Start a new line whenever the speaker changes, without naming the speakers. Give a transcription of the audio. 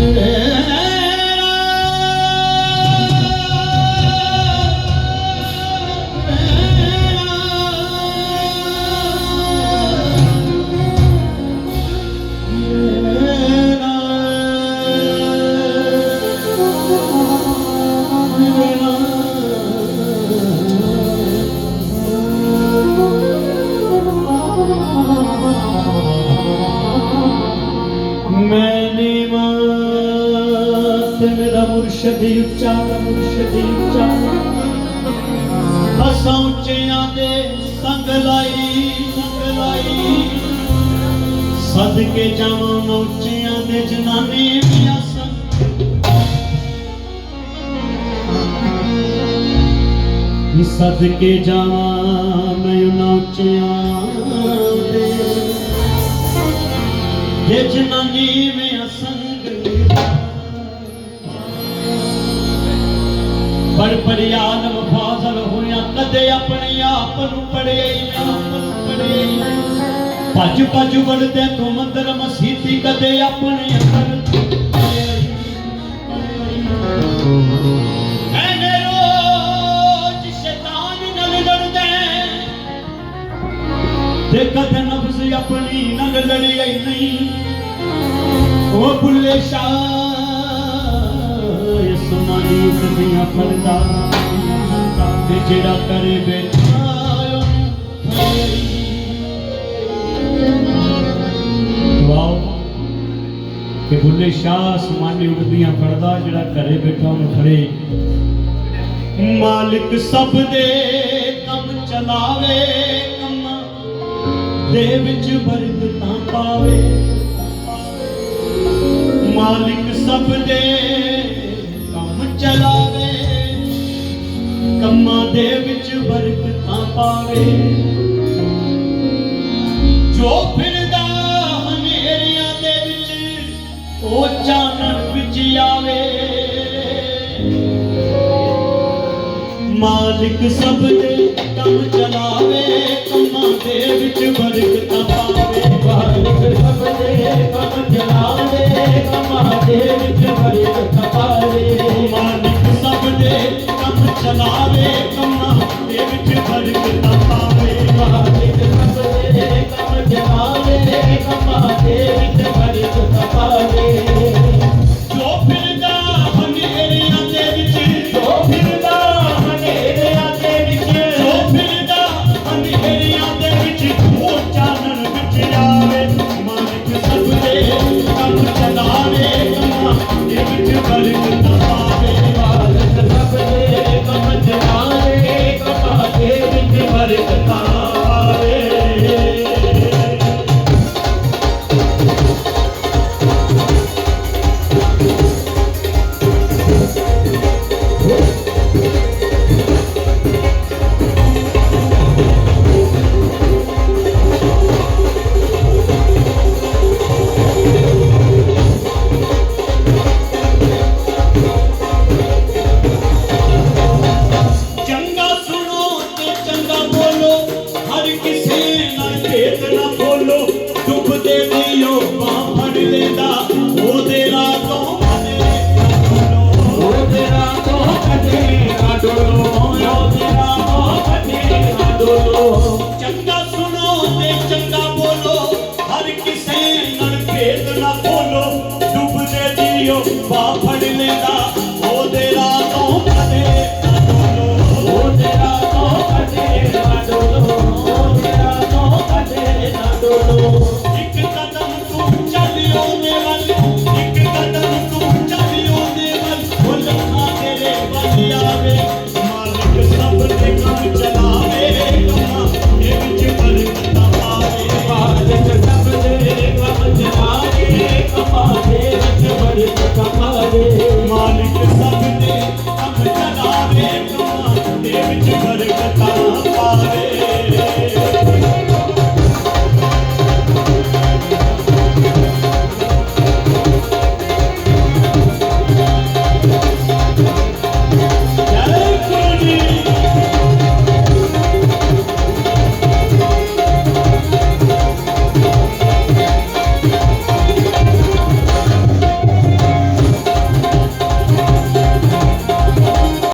Yeah. ਮੁਰਸ਼ਦ ਉੱਚਾ ਮੁਰਸ਼ਦ ਉੱਚਾ। ਹਸਾਂ ਉੱਚਿਆਂ ਦੇ ਸੰਗ ਲਾਈ ਸੰਗ ਲਾਈ। ਸਦਕੇ ਜਾਵਾਂ ਉੱਚਿਆਂ ਦੇ ਜਨਾਨੇ ਦੀਆਂ ਸੰਗ। ਸਦਕੇ ਜਾਵਾਂ ਮੈਂ ਉਹਨਾਂ ਉੱਚਿਆਂ ਦੇ। ਜੇ ਜਨਾਨੀ ਪਰ ਪਰਿਆਦ ਮਫਾਜ਼ਲ ਹੋਇਆ ਕਦੇ ਆਪਣੇ ਆਪ ਨੂੰ ਪੜਿਆ ਆਪ ਨੂੰ ਪੜਿਆ ਭੱਜ ਭੱਜ ਵੜਦੇ ਤੂੰ ਮੰਦਰ ਮਸੀਤੀ ਕਦੇ ਆਪਣੇ ਅੰਦਰ ਐਨੇ ਰੋਜ਼ ਸ਼ੈਤਾਨ ਨਾਲ ਲੜਦੇ। ਤੇ ਕਦੇ ਨਫਸ ਆਪਣੀ ਨਾਲ ਲੜੀ ਨਹੀਂ। ਉਹ ਬੁੱਲੇ ਸ਼ਾਹ ਇਸ ਮਾਨੀ ਉਠਦੀਆਂ ਤੇ ਜਿਹੜਾ ਕਰੇ ਬੇਟਾ ਵਾਓ। ਕਿ ਬੁੱਲੇ ਸ਼ਾਹ ਸਮਾਨੀ ਉੱਡਦੀਆਂ ਫੜਦਾ, ਜਿਹੜਾ ਘਰੇ ਬੈਠਾ ਉਹਨੂੰ ਫੜੇ। ਮਾਲਿਕ ਸਭ ਦੇ ਕੰਮ ਚਲਾਵੇ, ਕੰਮ ਦੇ ਵਿੱਚ ਬਰਕਤਾਂ ਪਾਵੇ। ਜੋ ਫਿਰਦਾ ਹਨੇਰੀਆਂ ਦੇ ਵਿੱਚ ਉਹ ਚਾਨਣ ਵਿੱਚ ਆਵੇ। ਮਾਲਿਕ ਸਭ ਦੇ ਕੰਮ ਚਲਾਵੇ, ਕੰਮਾਂ ਦੇ ਵਿੱਚ ਬਰਕਤਾਂ ਪਾਵੇ। ਮਾਲਿਕ ਸਭ ਦੇ ਕੰਮ ਚਲਾਵੇ, ਕੰਮਾਂ ਦੇ ਵਿੱਚ